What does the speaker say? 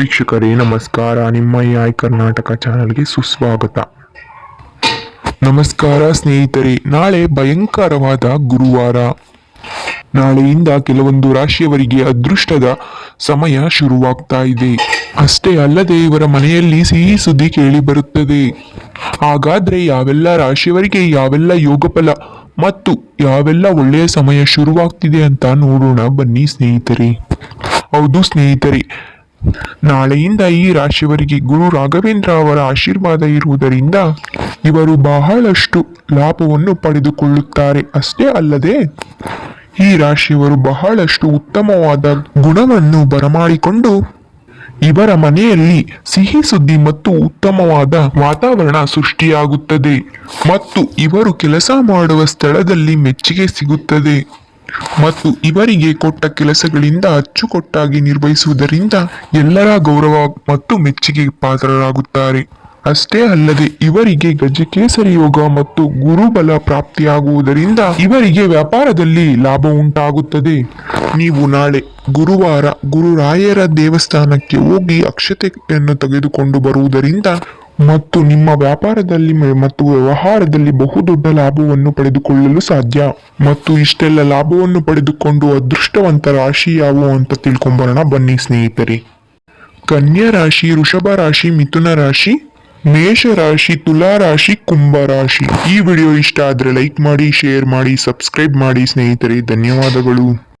ವೀಕ್ಷಕರೇ, ನಮಸ್ಕಾರ. ನಿಮ್ಮ ಯಾಯ ಕರ್ನಾಟಕ ಚಾನಲ್ಗೆ ಸುಸ್ವಾಗತ. ನಮಸ್ಕಾರ ಸ್ನೇಹಿತರೆ, ನಾಳೆ ಭಯಂಕರವಾದ ಗುರುವಾರ. ನಾಳೆಯಿಂದ ಕೆಲವೊಂದು ರಾಶಿಯವರಿಗೆ ಅದೃಷ್ಟದ ಸಮಯ ಶುರುವಾಗ್ತಾ ಇದೆ. ಅಷ್ಟೇ ಅಲ್ಲದೆ ಇವರ ಮನೆಯಲ್ಲಿ ಸಿಹಿ ಸುದ್ದಿ ಕೇಳಿ ಬರುತ್ತದೆ. ಹಾಗಾದ್ರೆ ಯಾವೆಲ್ಲ ರಾಶಿಯವರಿಗೆ ಯಾವೆಲ್ಲ ಯೋಗಫಲ ಮತ್ತು ಯಾವೆಲ್ಲ ಒಳ್ಳೆಯ ಸಮಯ ಶುರುವಾಗ್ತಿದೆ ಅಂತ ನೋಡೋಣ ಬನ್ನಿ ಸ್ನೇಹಿತರೆ. ಹೌದು ಸ್ನೇಹಿತರೆ ನಾಳೆಯಿಂದ ಈ ರಾಶಿಯವರಿಗೆ ಗುರು ರಾಘವೇಂದ್ರ ಅವರ ಆಶೀರ್ವಾದ ಇರುವುದರಿಂದ ಇವರು ಬಹಳಷ್ಟು ಲಾಭವನ್ನು ಪಡೆದುಕೊಳ್ಳುತ್ತಾರೆ. ಅಷ್ಟೇ ಅಲ್ಲದೆ ಈ ರಾಶಿಯವರು ಬಹಳಷ್ಟು ಉತ್ತಮವಾದ ಗುಣವನ್ನು ಬರಮಾಡಿಕೊಂಡು ಇವರ ಮನೆಯಲ್ಲಿ ಸಿಹಿ ಸುದ್ದಿ ಮತ್ತು ಉತ್ತಮವಾದ ವಾತಾವರಣ ಸೃಷ್ಟಿಯಾಗುತ್ತದೆ ಮತ್ತು ಇವರು ಕೆಲಸ ಮಾಡುವ ಸ್ಥಳದಲ್ಲಿ ಮೆಚ್ಚುಗೆ ಸಿಗುತ್ತದೆ. ಮತ್ತು ಇವರಿಗೆ ಕೊಟ್ಟ ಕೆಲಸಗಳಿಂದ ಅಚ್ಚುಕಟ್ಟಾಗಿ ನಿರ್ವಹಿಸುವುದರಿಂದ ಎಲ್ಲರ ಗೌರವ ಮತ್ತು ಮೆಚ್ಚುಗೆ ಪಾತ್ರರಾಗುತ್ತಾರೆ. ಅಷ್ಟೇ ಅಲ್ಲದೆ ಇವರಿಗೆ ಗಜಕೇಸರಿ ಯೋಗ ಮತ್ತು ಗುರುಬಲ ಪ್ರಾಪ್ತಿಯಾಗುವುದರಿಂದ ಇವರಿಗೆ ವ್ಯಾಪಾರದಲ್ಲಿ ಲಾಭ ಉಂಟಾಗುತ್ತದೆ. ನೀವು ನಾಳೆ ಗುರುವಾರ ಗುರುರಾಯರ ದೇವಸ್ಥಾನಕ್ಕೆ ಹೋಗಿ ಅಕ್ಷತೆಯನ್ನು ತೆಗೆದುಕೊಂಡು ಬರುವುದರಿಂದ ಮತ್ತು ನಿಮ್ಮ ವ್ಯಾಪಾರದಲ್ಲಿ ಮತ್ತು ವ್ಯವಹಾರದಲ್ಲಿ ಬಹುದೊಡ್ಡ ಲಾಭವನ್ನು ಪಡೆದುಕೊಳ್ಳಲು ಸಾಧ್ಯ. ಮತ್ತು ಇಷ್ಟೆಲ್ಲ ಲಾಭವನ್ನು ಪಡೆದುಕೊಂಡು ಅದೃಷ್ಟವಂತ ರಾಶಿ ಯಾವುವು ಅಂತ ತಿಳ್ಕೊಂಬರೋಣ. ಬನ್ನಿ ಸ್ನೇಹಿತರೆ. ಕನ್ಯಾ ರಾಶಿ, ವೃಷಭ ರಾಶಿ, ಮಿಥುನ ರಾಶಿ, ಮೇಷ ರಾಶಿ, ತುಲಾ ರಾಶಿ, ಕುಂಭ ರಾಶಿ. ಈ ವಿಡಿಯೋ ಇಷ್ಟ ಆದರೆ ಲೈಕ್ ಮಾಡಿ, ಶೇರ್ ಮಾಡಿ, ಸಬ್ಸ್ಕ್ರೈಬ್ ಮಾಡಿ ಸ್ನೇಹಿತರೆ. ಧನ್ಯವಾದಗಳು.